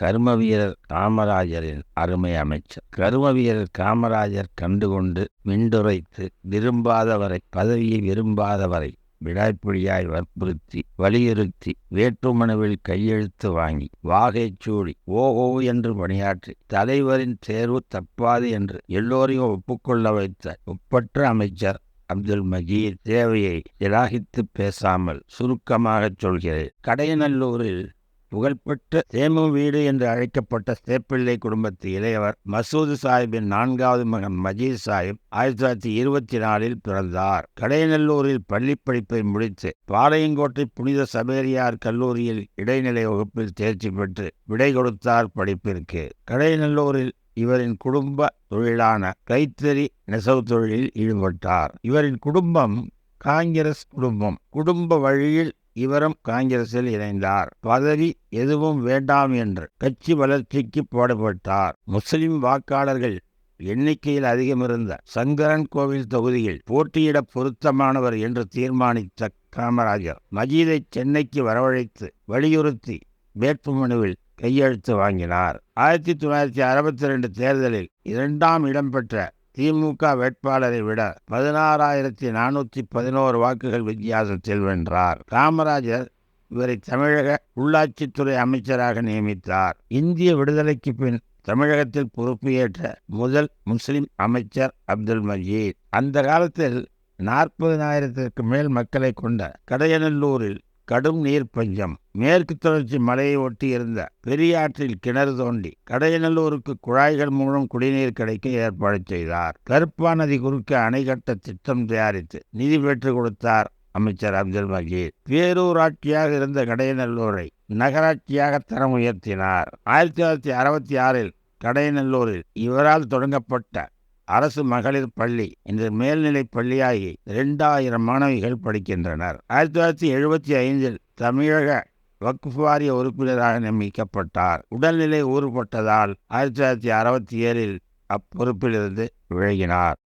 கரும வீரர் காமராஜரின் அருமை அமைச்சர். கரும வீரர் காமராஜர் கண்டுகொண்டு மிண்டுரைத்து விரும்பாதவரை பதவியை விரும்பாதவரை விடாய்ப்புலியாய் வற்புறுத்தி வலியுறுத்தி வேட்புமனுவில் கையெழுத்து வாங்கி வாகைச் சூடி ஓஹோ என்று பணியாற்றி தலைவரின் தேர்வு தப்பாது என்று எல்லோரையும் ஒப்புக்கொள்ள வைத்த ஒப்பற்ற அமைச்சர் அப்துல் மஜீத் தேவையை நிராகித்து பேசாமல் சுருக்கமாகச் சொல்கிறேன். கடையநல்லூரில் புகழ்பெற்ற சேமு வீடு என்று அழைக்கப்பட்ட சேப்பிள்ளை குடும்பத்து இளையவர் மசூது சாஹிப்பின் நான்காவது மகன் மஜீத் சாஹிப் ஆயிரத்தி தொள்ளாயிரத்தி இருபத்தி நாலில் பிறந்தார். கடையநல்லூரில் பள்ளி படிப்பை முடித்து பாளையங்கோட்டை புனித சபேரியார் கல்லூரியில் இடைநிலை வகுப்பில் தேர்ச்சி பெற்று விடை கொடுத்தார் படிப்பிற்கு. கடையநல்லூரில் இவரின் குடும்ப தொழிலான கைத்தறி நெசவு தொழிலில் ஈடுபட்டார். இவரின் குடும்பம் காங்கிரஸ் குடும்பம். குடும்ப வழியில் இவரும் காங்கிரஸில் இணைந்தார். பதவி எதுவும் வேண்டாம் என்று கட்சி வளர்ச்சிக்கு போடப்பட்டார் முஸ்லிம் வாக்காளர்கள் எண்ணிக்கையில் அதிகமிருந்த சங்கரன் கோவில் தொகுதியில் போட்டியிட பொருத்தமானவர் என்று தீர்மானித்த காமராஜர் மஜீதை சென்னைக்கு வரவழைத்து வலியுறுத்தி வேட்புமனுவில் கையெழுத்து வாங்கினார். ஆயிரத்தி தொள்ளாயிரத்தி அறுபத்தி ரெண்டு தேர்தலில் இரண்டாம் இடம் பெற்ற திமுக வேட்பாளரை விட பதினாறாயிரத்தி நானூற்றி பதினோரு வாக்குகள் வித்தியாசத்தில் வென்றார். காமராஜர் இவரை தமிழக உள்ளாட்சித்துறை அமைச்சராக நியமித்தார். இந்திய விடுதலைக்கு பின் தமிழகத்தில் பொறுப்பேற்ற முதல் முஸ்லிம் அமைச்சர் அப்துல் மஜீத். அந்த காலத்தில் நாற்பதினாயிரத்திற்கு மேல் மக்களை கொண்ட கடையநல்லூரில் கடும் நீர் பஞ்சம் மேற்கு தொடர்ச்சி மலையை ஒட்டி இருந்த பெரியாற்றில் கிணறு தோண்டி கடையநல்லூருக்கு குழாய்கள் மூலம் குடிநீர் கிடைக்க ஏற்பாடு செய்தார். கருப்பா நதி குறுக்க அணை கட்ட திட்டம் தயாரித்து நிதி பெற்று கொடுத்தார் அமைச்சர் அப்துல் மஜீத். பேரூராட்சியாக இருந்த கடையநல்லூரை நகராட்சியாக தரம் உயர்த்தினார். ஆயிரத்தி தொள்ளாயிரத்தி அறுபத்தி ஆறில் கடையநல்லூரில் இவரால் தொடங்கப்பட்ட அரசு மகளிர் பள்ளி இன்று மேல்நிலை பள்ளியாகி இரண்டாயிரம் மாணவிகள் படிக்கின்றனர். ஆயிரத்தி தொள்ளாயிரத்தி எழுபத்தி ஐந்தில் தமிழக வக்ஃப் வாரிய உறுப்பினராக நியமிக்கப்பட்டார். உடல்நிலை ஊறுபட்டதால் ஆயிரத்தி தொள்ளாயிரத்தி அறுபத்தி ஏழில் அப்பொறுப்பிலிருந்து விலகினார்.